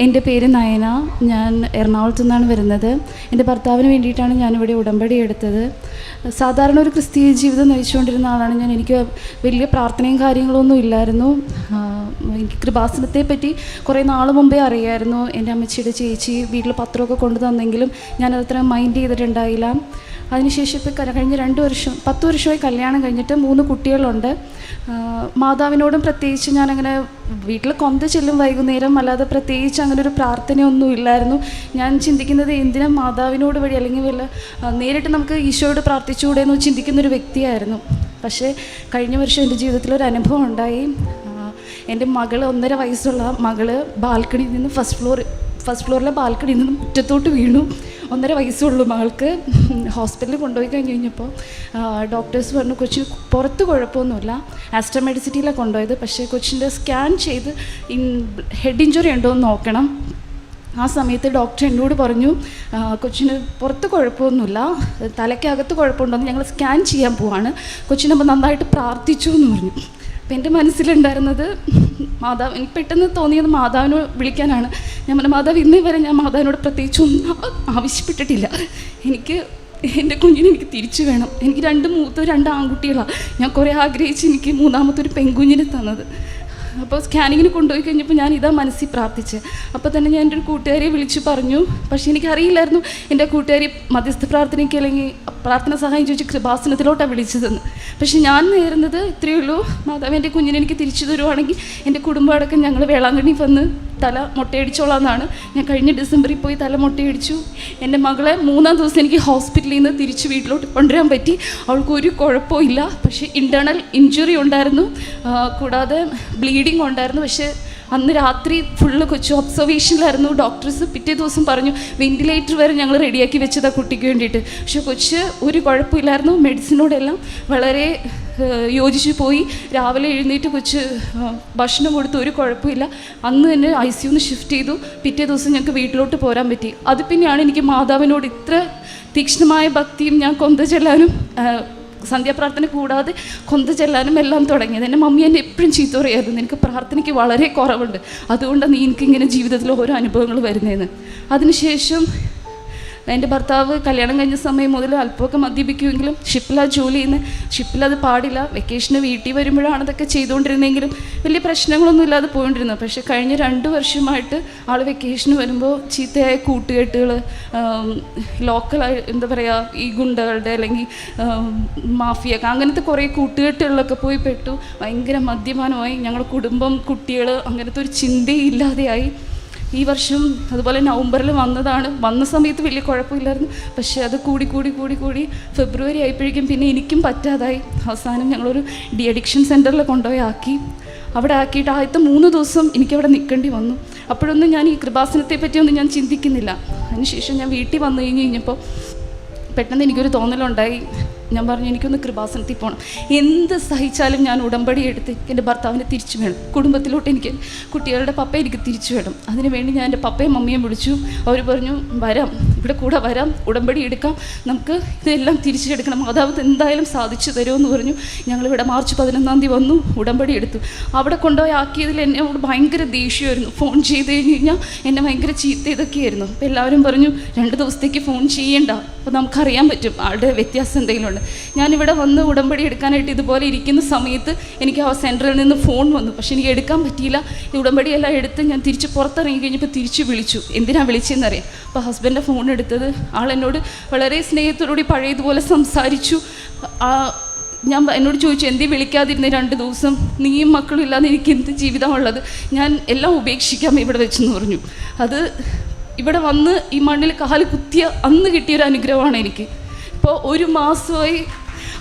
എന്റെ പേര് നയന. ഞാൻ എറണാകുളത്തു നിന്നാണ് വരുന്നത്. എന്റെ ഭർത്താവിന് വേണ്ടിയിട്ടാണ് ഞാനിവിടെ ഉടമ്പടി എടുത്തത്. സാധാരണ ഒരു ക്രിസ്തീയ ജീവിതം നയിച്ചുകൊണ്ടിരുന്ന ആളാണ് ഞാൻ. എനിക്ക് വലിയ പ്രാർത്ഥനയും കാര്യങ്ങളൊന്നും ഇല്ലായിരുന്നു. എനിക്ക് കൃപാസനത്തെ പറ്റി കുറേ നാൾ മുമ്പേ അറിയായിരുന്നു. എന്റെ അമ്മച്ചിയുടെ ചേച്ചി വീട്ടിൽ പത്രമൊക്കെ കൊണ്ടു തന്നെങ്കിലും അത്ര മൈൻഡ് ചെയ്തിട്ടുണ്ടായില്ല. അതിനുശേഷം ഇപ്പോൾ കഴിഞ്ഞ രണ്ട് വർഷം പത്ത് വർഷമായി കല്യാണം കഴിഞ്ഞിട്ട് മൂന്ന് കുട്ടികളുണ്ട്. മാതാവിനോടും പ്രത്യേകിച്ച് ഞാനങ്ങനെ വീട്ടിൽ കൊന്ത ചെല്ലും വൈകുന്നേരം അല്ലാതെ പ്രത്യേകിച്ച് അങ്ങനെ ഒരു പ്രാർത്ഥനയൊന്നും ഇല്ലായിരുന്നു. ഞാൻ ചിന്തിക്കുന്നത് എന്തിനാ മാതാവിനോട് വഴി അല്ലെങ്കിൽ വല്ല നേരിട്ട് നമുക്ക് ഈശോയോട് പ്രാർത്ഥിച്ചുകൂടെ എന്ന് ചിന്തിക്കുന്നൊരു വ്യക്തിയായിരുന്നു. പക്ഷേ കഴിഞ്ഞ വർഷം എന്റെ ജീവിതത്തിൽ ഒരു അനുഭവം ഉണ്ടായി. എന്റെ മകൾ ഒന്നര വയസ്സുള്ള മകൾ ബാൽക്കണിയിൽ നിന്ന് ഫസ്റ്റ് ഫ്ലോർ ഫസ്റ്റ് ഫ്ലോറിലെ ബാൽക്കണിയിൽ നിന്ന് മുറ്റത്തോട്ട് വീണു. ഒന്നര വയസ്സുള്ളൂ മകൾക്ക്. ഹോസ്പിറ്റലിൽ കൊണ്ടുപോയി കഴിഞ്ഞ് കഴിഞ്ഞപ്പോൾ ഡോക്ടേഴ്സ് പറഞ്ഞു കൊച്ചിന് പുറത്ത് കുഴപ്പമൊന്നുമില്ല. ആസ്റ്റമെഡിസിറ്റിയിലാണ് കൊണ്ടുപോയത്. പക്ഷേ കൊച്ചിന്റെ സ്കാൻ ചെയ്ത് ഇൻ ഹെഡ് ഇഞ്ചുറി ഉണ്ടോ എന്ന് നോക്കണം. ആ സമയത്ത് ഡോക്ടർ എന്നോട് പറഞ്ഞു കൊച്ചിന് പുറത്ത് കുഴപ്പമൊന്നുമില്ല. തലയ്ക്കകത്ത് കുഴപ്പമുണ്ടോ എന്ന് ഞങ്ങൾ സ്കാൻ ചെയ്യാൻ പോവാണ്. കൊച്ചിനപ്പോൾ നന്നായിട്ട് പ്രാർത്ഥിച്ചു എന്ന് പറഞ്ഞു. അപ്പം എന്റെ മനസ്സിലുണ്ടായിരുന്നത് മാതാവ് എനിക്ക് പെട്ടെന്ന് തോന്നിയത് മാതാവിനെ വിളിക്കാനാണ്. ഞാൻ പറഞ്ഞു മാതാവ് ഇന്നേ വരെ ഞാൻ മാതാവിനോട് പ്രത്യേകിച്ച് ഒന്നും ആവശ്യപ്പെട്ടിട്ടില്ല. എനിക്ക് എന്റെ കുഞ്ഞിനെ എനിക്ക് തിരിച്ചു വേണം. എനിക്ക് രണ്ട് മൂത്ത രണ്ട് ആൺകുട്ടികളാണ് ഞാൻ കുറേ ആഗ്രഹിച്ച് എനിക്ക് മൂന്നാമത്തെ ഒരു പെൺകുഞ്ഞിനെ തന്നത്. അപ്പോൾ സ്കാനിങ്ങിന് കൊണ്ടുപോയി കഴിഞ്ഞപ്പോൾ ഞാൻ ഇതാ മനസ്സിൽ പ്രാർത്ഥിച്ച്. അപ്പോൾ തന്നെ ഞാൻ എന്റെ ഒരു കൂട്ടുകാരിയെ വിളിച്ചു പറഞ്ഞു. പക്ഷേ എനിക്കറിയില്ലായിരുന്നു എന്റെ കൂട്ടുകാരി മധ്യസ്ഥ പ്രാർത്ഥനയ്ക്ക് അല്ലെങ്കിൽ പ്രാർത്ഥന സഹായം ചോദിച്ച് കൃപാസനത്തിലോട്ടാണ് വിളിച്ചതെന്ന്. പക്ഷേ ഞാൻ നേരുന്നത് ഇത്രയേ ഉള്ളൂ. മാതാവ് എന്റെ കുഞ്ഞിനെ എനിക്ക് തിരിച്ചു തരുവാണെങ്കിൽ എന്റെ കുടുംബം അടക്കം ഞങ്ങൾ വേളാങ്കണ്ണി വന്ന് തല മുട്ടയടിച്ചോളാന്നാണ്. ഞാൻ കഴിഞ്ഞ ഡിസംബറിൽ പോയി തല മുട്ടയടിച്ചു. എന്റെ മകളെ മൂന്നാം ദിവസം എനിക്ക് ഹോസ്പിറ്റലിൽ നിന്ന് തിരിച്ച് വീട്ടിലോട്ട് കൊണ്ടുവരാൻ പറ്റി. അവൾക്ക് ഒരു കുഴപ്പമില്ല പക്ഷേ ഇന്റേർണൽ ഇഞ്ചുറി ഉണ്ടായിരുന്നു. കൂടാതെ ബ്ലീഡിങ് ഉണ്ടായിരുന്നു. പക്ഷേ അന്ന് രാത്രി ഫുള്ള് കൊച്ചു ഒബ്സർവേഷനിലായിരുന്നു ഡോക്ടേഴ്സ് പിറ്റേ ദിവസം പറഞ്ഞു വെന്റിലേറ്റർ വരെ ഞങ്ങൾ റെഡിയാക്കി വെച്ചതാണ് കുട്ടിക്ക് വേണ്ടിയിട്ട്. പക്ഷെ കൊച്ച് ഒരു കുഴപ്പമില്ലായിരുന്നു. മെഡിസിനോടെല്ലാം വളരെ യോജിച്ച് പോയി. രാവിലെ എഴുന്നേറ്റ് കൊച്ച് ഭക്ഷണം കൊടുത്ത്. ഒരു കുഴപ്പമില്ല. അന്ന് തന്നെ ഐ സിയുന്ന് ഷിഫ്റ്റ് ചെയ്തു. പിറ്റേ ദിവസം ഞങ്ങൾക്ക് വീട്ടിലോട്ട് പോരാൻ പറ്റി. അത് പിന്നെയാണ് എനിക്ക് മാതാവിനോട് ഇത്ര തീക്ഷ്ണമായ ഭക്തിയും ഞാൻ കൊന്ത ചെല്ലാനും സന്ധ്യാപ്രാർത്ഥന കൂടാതെ കൊന്ത ചെല്ലാനും എല്ലാം തുടങ്ങിയത് എന്റെ മമ്മി എന്നെ എപ്പോഴും ചീത്ത പറയായിരുന്നു. എനിക്ക് പ്രാർത്ഥനയ്ക്ക് വളരെ കുറവുണ്ട്. അതുകൊണ്ടാണ് നീ എനിക്കിങ്ങനെ ജീവിതത്തിൽ ഓരോ അനുഭവങ്ങൾ വരുന്നതെന്ന് അതിനുശേഷം എന്റെ ഭർത്താവ് കല്യാണം കഴിഞ്ഞ സമയം മുതൽ അല്പമൊക്കെ മദ്യപിക്കുമെങ്കിലും ഷിപ്പിലാ ജോലി ചെയ്യുന്നത് ഷിപ്പിലത് പാടില്ല. വെക്കേഷന് വീട്ടിൽ വരുമ്പോഴാണ് അതൊക്കെ ചെയ്തുകൊണ്ടിരുന്നെങ്കിലും വലിയ പ്രശ്നങ്ങളൊന്നും ഇല്ലാതെ പോയിണ്ടിരുന്നത് പക്ഷേ കഴിഞ്ഞ രണ്ട് വർഷമായിട്ട് ആൾ വെക്കേഷന് വരുമ്പോൾ ചീത്തയായ കൂട്ടുകെട്ടുകൾ ലോക്കലായി എന്താ പറയുക ഈ ഗുണ്ടകളുടെ അല്ലെങ്കിൽ മാഫിയ അങ്ങനത്തെ കുറേ കൂട്ടുകെട്ടുകളിലൊക്കെ പോയി പെട്ടു. ഭയങ്കര മദ്യപാനമായി. ഞങ്ങളുടെ കുടുംബം കുട്ടികൾ അങ്ങനത്തെ ഒരു ചിന്തയില്ലാതെയായി. ഈ വർഷം അതുപോലെ നവംബറിൽ വന്നതാണ്. വന്ന സമയത്ത് വലിയ കുഴപ്പമില്ലായിരുന്നു. പക്ഷേ അത് കൂടി കൂടി കൂടി കൂടി ഫെബ്രുവരി ആയപ്പോഴേക്കും പിന്നെ എനിക്കും പറ്റാതായി. അവസാനം ഞങ്ങളൊരു ഡി അഡിക്ഷൻ സെന്ററിൽ കൊണ്ടുപോയി ആക്കി. അവിടെ ആക്കിയിട്ട് ആദ്യത്തെ മൂന്ന് ദിവസം എനിക്കവിടെ നിൽക്കേണ്ടി വന്നു. അപ്പോഴൊന്നും ഞാൻ ഈ കൃപാസനത്തെ പറ്റിയൊന്നും ഞാൻ ചിന്തിക്കുന്നില്ല. അതിനുശേഷം ഞാൻ വീട്ടിൽ വന്നു കഴിഞ്ഞ് കഴിഞ്ഞപ്പോൾ പെട്ടെന്ന് എനിക്കൊരു തോന്നലുണ്ടായി. ഞാൻ പറഞ്ഞു എനിക്കൊന്ന് കൃപാസനത്തിൽ പോകണം എന്ത് സഹിച്ചാലും ഞാൻ ഉടമ്പടി എടുത്ത് എന്റെ ഭർത്താവിനെ തിരിച്ചു വേണം. കുടുംബത്തിലോട്ട് എനിക്ക് കുട്ടികളുടെ പപ്പ എനിക്ക് തിരിച്ചു വേണം. അതിനുവേണ്ടി ഞാൻ എന്റെ പപ്പയും മമ്മിയും വിളിച്ചു. അവർ പറഞ്ഞു വരാം. ഇവിടെ കൂടെ വരാം ഉടമ്പടി എടുക്കാം. നമുക്ക് ഇതെല്ലാം തിരിച്ചെടുക്കണം. മാതാവ് എന്തായാലും സാധിച്ചു തരുമെന്ന് പറഞ്ഞു. ഞങ്ങളിവിടെ മാർച്ച് പതിനൊന്നാം തീയതി വന്നു ഉടമ്പടി എടുത്തു. അവിടെ കൊണ്ടുപോയി ആക്കിയതിൽ എന്നെ അവിടെ ഭയങ്കര ദേഷ്യമായിരുന്നു. ഫോൺ ചെയ്ത് കഴിഞ്ഞ് കഴിഞ്ഞാൽ എന്നെ ഭയങ്കര ചീത്ത ഇതൊക്കെയായിരുന്നു അപ്പോൾ എല്ലാവരും പറഞ്ഞു രണ്ട് ദിവസത്തേക്ക് ഫോൺ ചെയ്യേണ്ട. അപ്പോൾ നമുക്കറിയാൻ പറ്റും ആളുടെ വ്യത്യാസം എന്തെങ്കിലും ഉണ്ട് ഞാനിവിടെ വന്ന് ഉടമ്പടി എടുക്കാനായിട്ട് ഇതുപോലെ ഇരിക്കുന്ന സമയത്ത് എനിക്ക് ആ സെന്ററിൽ നിന്ന് ഫോൺ വന്നു. പക്ഷെ എനിക്ക് എടുക്കാൻ പറ്റിയില്ല. ഈ ഉടമ്പടിയെല്ലാം എടുത്ത് ഞാൻ തിരിച്ച് പുറത്തിറങ്ങി കഴിഞ്ഞപ്പോൾ തിരിച്ച് വിളിച്ചു. എന്തിനാണ് വിളിച്ചതെന്നറിയാം. അപ്പോൾ ഹസ്ബൻഡിന്റെ ഫോൺ എടുത്തത്. ആൾ എന്നോട് വളരെ സ്നേഹത്തോടുകൂടി പഴയതുപോലെ സംസാരിച്ചു. ഞാൻ എന്നോട് ചോദിച്ചു എന്തേ വിളിക്കാതിരുന്ന രണ്ട് ദിവസം? നീയും മക്കളും ഇല്ലാതെ എനിക്ക് എന്ത് ജീവിതമുള്ളത് ഞാൻ എല്ലാം ഉപേക്ഷിക്കാം ഇവിടെ വെച്ചെന്ന് പറഞ്ഞു. അത് ഇവിടെ വന്ന് ഈ മണ്ണിൽ കാൽ കുത്തിയ അന്ന് കിട്ടിയൊരു അനുഗ്രഹമാണ് എനിക്ക്. ഇപ്പോൾ ഒരു മാസമായി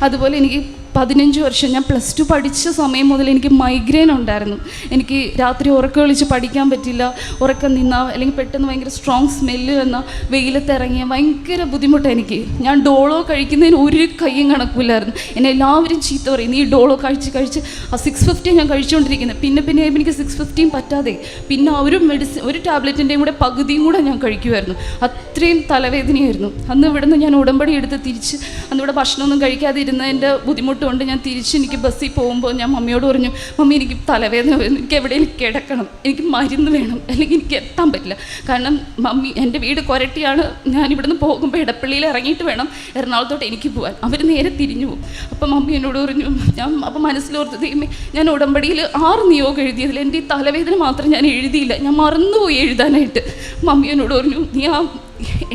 അതുപോലെ എനിക്ക് പതിനഞ്ച് വർഷം ഞാൻ പ്ലസ് ടു പഠിച്ച സമയം മുതൽ എനിക്ക് മൈഗ്രെയിൻ ഉണ്ടായിരുന്നു. എനിക്ക് രാത്രി ഉറക്കം വിളിച്ച് പഠിക്കാൻ പറ്റില്ല. ഉറക്കം നിന്ന അല്ലെങ്കിൽ പെട്ടെന്ന് ഭയങ്കര സ്ട്രോങ് സ്മെല്ല് വന്ന വെയിലത്ത് ഇറങ്ങിയ ഭയങ്കര ബുദ്ധിമുട്ടാണ് എനിക്ക്. ഞാൻ ഡോളോ കഴിക്കുന്നതിന് ഒരു കയ്യും കണക്കില്ലായിരുന്നു. എന്നെ എല്ലാവരും ചീത്ത പറയും നീ ഡോളോ കഴിച്ച് കഴിച്ച് ആ സിക്സ് ഫിഫ്റ്റി ഞാൻ കഴിച്ചുകൊണ്ടിരിക്കുന്നത് പിന്നെ പിന്നെ എനിക്ക് സിക്സ് ഫിഫ്റ്റിയും പറ്റാതെ. പിന്നെ ഒരു മെഡിസിൻ ഒരു ടാബ്ലറ്റിന്റെയും കൂടെ പകുതിയും കൂടെ ഞാൻ കഴിക്കുമായിരുന്നു അത്രയും തലവേദനയായിരുന്നു. അന്ന് ഇവിടുന്ന് ഞാൻ ഉടമ്പടി എടുത്ത് തിരിച്ച് അന്ന് ഇവിടെ ഭക്ഷണമൊന്നും കഴിക്കാതിരുന്നതിന്റെ ബുദ്ധിമുട്ട് ബുദ്ധിമുട്ടുകൊണ്ട് ഞാൻ തിരിച്ച് എനിക്ക് ബസ്സിൽ പോകുമ്പോൾ ഞാൻ മമ്മിയോട് പറഞ്ഞു മമ്മി എനിക്ക് തലവേദന വരുന്നു എനിക്ക് എവിടെയെങ്കിലും കിടക്കണം. എനിക്ക് മരുന്ന് വേണം. അല്ലെങ്കിൽ എനിക്ക് എത്താൻ പറ്റില്ല. കാരണം മമ്മി എന്റെ വീട് കൊരട്ടിയാണ്. ഞാൻ ഇവിടുന്ന് പോകുമ്പോൾ ഇടപ്പള്ളിയിൽ ഇറങ്ങിയിട്ട് വേണം എറണാകുളത്തോട്ട് എനിക്ക് പോകാൻ അവർ നേരെ തിരിഞ്ഞു പോകും അപ്പം മമ്മി എന്നോട് പറഞ്ഞു ഞാൻ അപ്പം മനസ്സിലോർത്ത് ദൈവമേ ഞാൻ ഉടമ്പടിയിൽ ആറ് നിയോഗം എഴുതിയതിൽ എന്റെ ഈ തലവേദന മാത്രം ഞാൻ എഴുതിയില്ല. ഞാൻ മറന്നുപോയി എഴുതാനായിട്ട്. മമ്മി എന്നോട് പറഞ്ഞു നീ ആ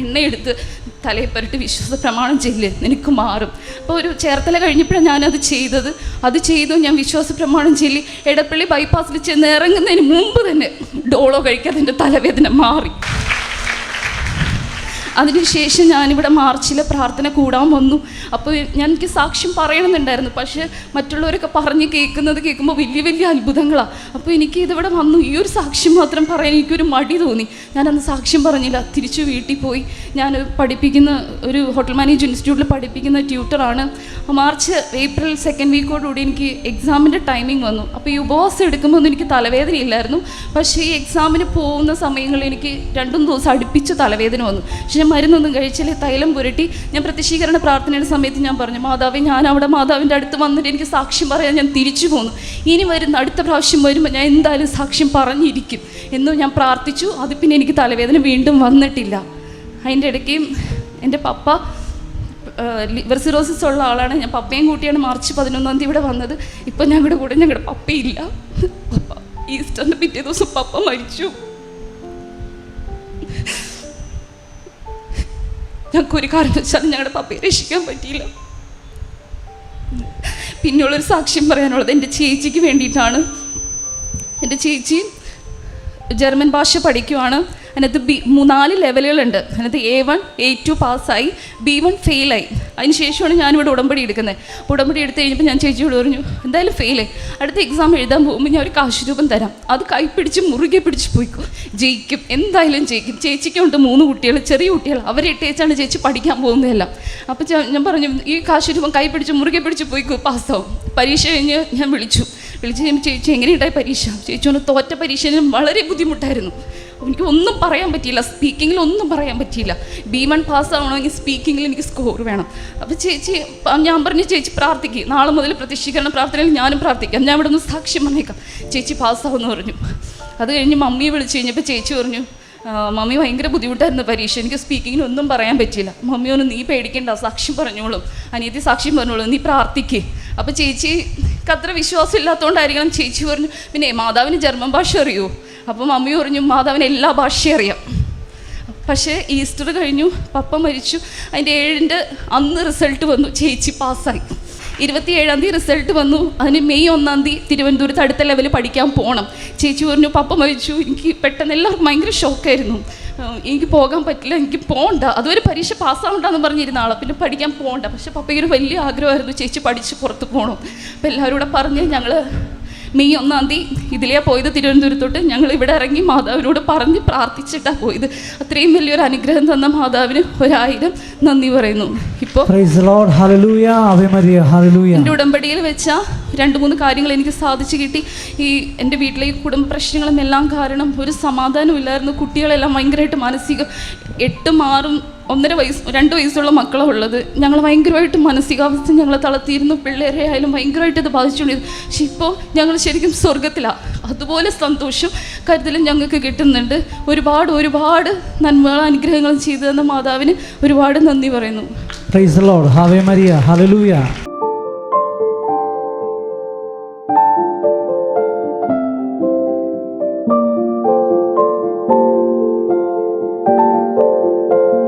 എണ്ണയെടുത്ത് തലയിൽ പുരട്ടി വിശ്വാസ പ്രമാണം ചെയ്യില്ലേ? നിനക്ക് മാറും. അപ്പോൾ ഒരു ചേർത്തല കഴിഞ്ഞപ്പോഴാണ് ഞാനത് ചെയ്തത്. അത് ചെയ്തു ഞാൻ വിശ്വാസ പ്രമാണം ചൊല്ലി എടപ്പള്ളി ബൈപ്പാസിൽ ചെന്ന് ഇറങ്ങുന്നതിന് മുമ്പ് തന്നെ ഡോളോ കഴിക്കാതെ എന്റെ തലവേദന മാറി. അതിനുശേഷം ഞാനിവിടെ മാർച്ചിലെ പ്രാർത്ഥന കൂടാൻ വന്നു. അപ്പോൾ ഞാൻ എനിക്ക് സാക്ഷ്യം പറയണമെന്നുണ്ടായിരുന്നു. പക്ഷേ മറ്റുള്ളവരൊക്കെ പറഞ്ഞ് കേൾക്കുന്നത് കേൾക്കുമ്പോൾ വലിയ വലിയ അത്ഭുതങ്ങളാണ് അപ്പോൾ എനിക്ക് ഇതിവിടെ വന്നു. ഈ ഒരു സാക്ഷ്യം മാത്രം പറയാൻ എനിക്കൊരു മടി തോന്നി. ഞാനന്ന് സാക്ഷ്യം പറഞ്ഞില്ല. തിരിച്ചു വീട്ടിൽ പോയി. ഞാൻ പഠിപ്പിക്കുന്ന ഒരു ഹോട്ടൽ മാനേജ് ഇൻസ്റ്റിറ്റ്യൂട്ടിൽ പഠിപ്പിക്കുന്ന ട്യൂട്ടറാണ്. മാർച്ച് ഏപ്രിൽ സെക്കൻഡ് വീക്കോടുകൂടി എനിക്ക് എക്സാമിന്റെ ടൈമിംഗ് വന്നു. അപ്പോൾ ഈ ഉപവാസം എടുക്കുമ്പോൾ എനിക്ക് തലവേദന ഇല്ലായിരുന്നു. പക്ഷേ ഈ എക്സാമിന് പോകുന്ന സമയങ്ങളിൽ എനിക്ക് രണ്ടും ദിവസം അടുപ്പിച്ച് തലവേദന വന്നു. പക്ഷേ ഞാൻ മരുന്നൊന്നും കഴിച്ചില്ല തൈലം പുരട്ടി. ഞാൻ പ്രത്യക്ഷീകരണ പ്രാർത്ഥനയുടെ സമയത്ത് ഞാൻ പറഞ്ഞു മാതാവ് ഞാൻ അവിടെ മാതാവിന്റെ അടുത്ത് വന്നിട്ട് എനിക്ക് സാക്ഷ്യം പറയാൻ ഞാൻ തിരിച്ചു പോന്നു. ഇനി വരുന്ന അടുത്ത പ്രാവശ്യം വരുമ്പോൾ ഞാൻ എന്തായാലും സാക്ഷ്യം പറഞ്ഞിരിക്കും. എന്നും ഞാൻ പ്രാർത്ഥിച്ചു. അത് പിന്നെ എനിക്ക് തലവേദന വീണ്ടും വന്നിട്ടില്ല. അതിന്റെ ഇടയ്ക്ക് എന്റെ പപ്പ ലിവർ സിറോസിസ് ഉള്ള ആളാണ്. ഞാൻ പപ്പയും കൂട്ടിയാണ്. മാർച്ച് പതിനൊന്നാം തീയതി ഇവിടെ വന്നത്. ഇപ്പം ഞങ്ങളുടെ കൂടെ ഞങ്ങളുടെ പപ്പയില്ല. പപ്പ ഈസ്റ്ററിന്റെ പിറ്റേ ദിവസം പപ്പ മരിച്ചു. ഞങ്ങൾക്ക് ഒരു കാരണവശാലും ഞങ്ങളുടെ പപ്പയെ രക്ഷിക്കാൻ പറ്റിയില്ല. പിന്നെയുള്ളൊരു സാക്ഷ്യം പറയാനുള്ളത് എന്റെ ചേച്ചിക്ക് വേണ്ടിയിട്ടാണ്. എന്റെ ചേച്ചി ജർമ്മൻ ഭാഷ പഠിക്കുവാണ്. അതിനകത്ത് ബി നാല് ലെവലുകളുണ്ട്. അതിനകത്ത് എ വൺ എ ടു പാസ്സായി ബി വൺ ഫെയിലായി. അതിന് ശേഷമാണ് ഞാനിവിടെ ഉടമ്പടി എടുക്കുന്നത്. അപ്പോൾ ഉടമ്പടി എടുത്ത് കഴിഞ്ഞപ്പോൾ ഞാൻ ചേച്ചിയോട് പറഞ്ഞു എന്തായാലും ഫെയിലായി അടുത്ത എക്സാം എഴുതാൻ പോകുമ്പോൾ ഞാൻ ഒരു കാശുരൂപം തരാം. അത് കൈപ്പിടിച്ച് മുറുകെ പിടിച്ച് പോയിക്കും. ജയിക്കും. എന്തായാലും ജയിക്കും. ചേച്ചിക്കുണ്ട് മൂന്ന് കുട്ടികൾ ചെറിയ കുട്ടികൾ. അവരെ ഇട്ടേച്ചാണ് ചേച്ചി പഠിക്കാൻ പോകുന്നതെല്ലാം. അപ്പോൾ ഞാൻ പറഞ്ഞു ഈ കാശുരൂപം കൈ പിടിച്ച് മുറുകെ പിടിച്ച് പോയിക്കും പാസ്സാവും. പരീക്ഷ കഴിഞ്ഞ് ഞാൻ വിളിച്ചു. വിളിച്ച് കഴിയുമ്പോൾ ചേച്ചി എങ്ങനെയുണ്ടായി പരീക്ഷ? ചേച്ചി ഒന്ന് തോറ്റ പരീക്ഷയിലും വളരെ ബുദ്ധിമുട്ടായിരുന്നു. എനിക്ക് ഒന്നും പറയാൻ പറ്റിയില്ല. സ്പീക്കിങ്ങിൽ ഒന്നും പറയാൻ പറ്റിയില്ല. ബി വൺ പാസ് ആവണമെങ്കിൽ സ്പീക്കിങ്ങിൽ എനിക്ക് സ്കോർ വേണം. അപ്പോൾ ചേച്ചി ഞാൻ പറഞ്ഞു ചേച്ചി പ്രാർത്ഥിക്കുക നാളെ മുതൽ പ്രതിഷ്ഠീകരണ പ്രാർത്ഥനയിൽ ഞാനും പ്രാർത്ഥിക്കാം. ഞാൻ ഇവിടെ നിന്ന് സാക്ഷ്യം വന്നേക്കാം ചേച്ചി പാസ്സാവുമെന്ന് പറഞ്ഞു. അത് കഴിഞ്ഞ് മമ്മിയെ വിളിച്ചു കഴിഞ്ഞപ്പോൾ ചേച്ചി പറഞ്ഞു "ആ, മമ്മി ഭയങ്കര ബുദ്ധിമുട്ടായിരുന്നു പരീക്ഷ. എനിക്ക് സ്പീക്കിങ്ങിന് ഒന്നും പറയാൻ പറ്റില്ല മമ്മി ഒന്ന് നീ പേടിക്കണ്ട സാക്ഷ്യം പറഞ്ഞോളും. അനിയത്തി സാക്ഷ്യം പറഞ്ഞോളും. നീ പ്രാർത്ഥിക്കേ. അപ്പോൾ ചേച്ചി അത്ര വിശ്വാസം ഇല്ലാത്തതുകൊണ്ടായിരിക്കണം ചേച്ചി പറഞ്ഞു. പിന്നെ മാതാവിന് ജർമ്മൻ ഭാഷ അറിയോ? അപ്പോൾ മമ്മി പറഞ്ഞു മാതാവിന് എല്ലാ ഭാഷയും അറിയാം. പക്ഷേ ഈസ്റ്റർ കഴിഞ്ഞു പപ്പ മരിച്ചു. അതിന്റെ ഏഴിന്റെ അന്ന് റിസൾട്ട് വന്നു ചേച്ചി പാസ്സായി. ഇരുപത്തി ഏഴാം തീയതി റിസൾട്ട് വന്നു. അതിന് മെയ് ഒന്നാം തീയതി തിരുവനന്തപുരത്ത് അടുത്ത ലെവൽ പഠിക്കാൻ പോകണം ചേച്ചി പറഞ്ഞു പപ്പ മരിച്ചു. എനിക്ക് പെട്ടെന്ന് എല്ലാവർക്കും ഭയങ്കര ഷോക്കായിരുന്നു. എനിക്ക് പോകാൻ പറ്റില്ല എനിക്ക് പോകണ്ട അതൊരു പരീക്ഷ പാസ്സാവണ്ടെന്ന് പറഞ്ഞിരുന്ന ആളെ. പിന്നെ പഠിക്കാൻ പോകണ്ട പക്ഷെ പപ്പയ്ക്ക് ഒരു വലിയ ആഗ്രഹമായിരുന്നു ചേച്ചി പഠിച്ച് പുറത്ത് പോകണം അപ്പോൾ എല്ലാവരും കൂടെ പറഞ്ഞ് ഞങ്ങൾ മെയ് ഒന്നാം തീയതി ഇതിലെയാണ് പോയത് തിരുവനന്തപുരത്തോട്ട്. ഞങ്ങൾ ഇവിടെ ഇറങ്ങി മാതാവിനോട് പറഞ്ഞ് പ്രാർത്ഥിച്ചിട്ടാണ് പോയത്. അത്രയും വലിയൊരു അനുഗ്രഹം തന്ന മാതാവിന് ഒരായിരം നന്ദി പറയുന്നു. ഇപ്പോൾ. എന്റെ ഉടമ്പടിയിൽ വെച്ച രണ്ട് മൂന്ന് കാര്യങ്ങൾ എനിക്ക് സാധിച്ചു കിട്ടി. ഈ എന്റെ വീട്ടിലെ ഈ കുടുംബ പ്രശ്നങ്ങളും എല്ലാം കാരണം ഒരു സമാധാനം ഇല്ലായിരുന്നു. കുട്ടികളെല്ലാം ഭയങ്കരമായിട്ട് മാനസിക എട്ടും ആറും ഒന്നര വയസ്സ് രണ്ട് വയസ്സുള്ള മക്കളാണ് ഉള്ളത്. ഞങ്ങൾ ഭയങ്കരമായിട്ട് മാനസികാവസ്ഥ ഞങ്ങൾ തളർത്തിയിരുന്നു. പിള്ളേരെ ആയാലും ഭയങ്കരമായിട്ട് ഇത് ബാധിച്ചുകൊണ്ടിരുന്നു. പക്ഷെ ഇപ്പോൾ ഞങ്ങൾ ശരിക്കും സ്വർഗത്തിലാണ് അതുപോലെ സന്തോഷം കരുതലും ഞങ്ങൾക്ക് കിട്ടുന്നുണ്ട്. ഒരുപാട് ഒരുപാട് നന്മകളും അനുഗ്രഹങ്ങളും ചെയ്തു തന്ന മാതാവിന് ഒരുപാട് നന്ദി പറയുന്നു. The Lord. Ave Maria. Hallelujah.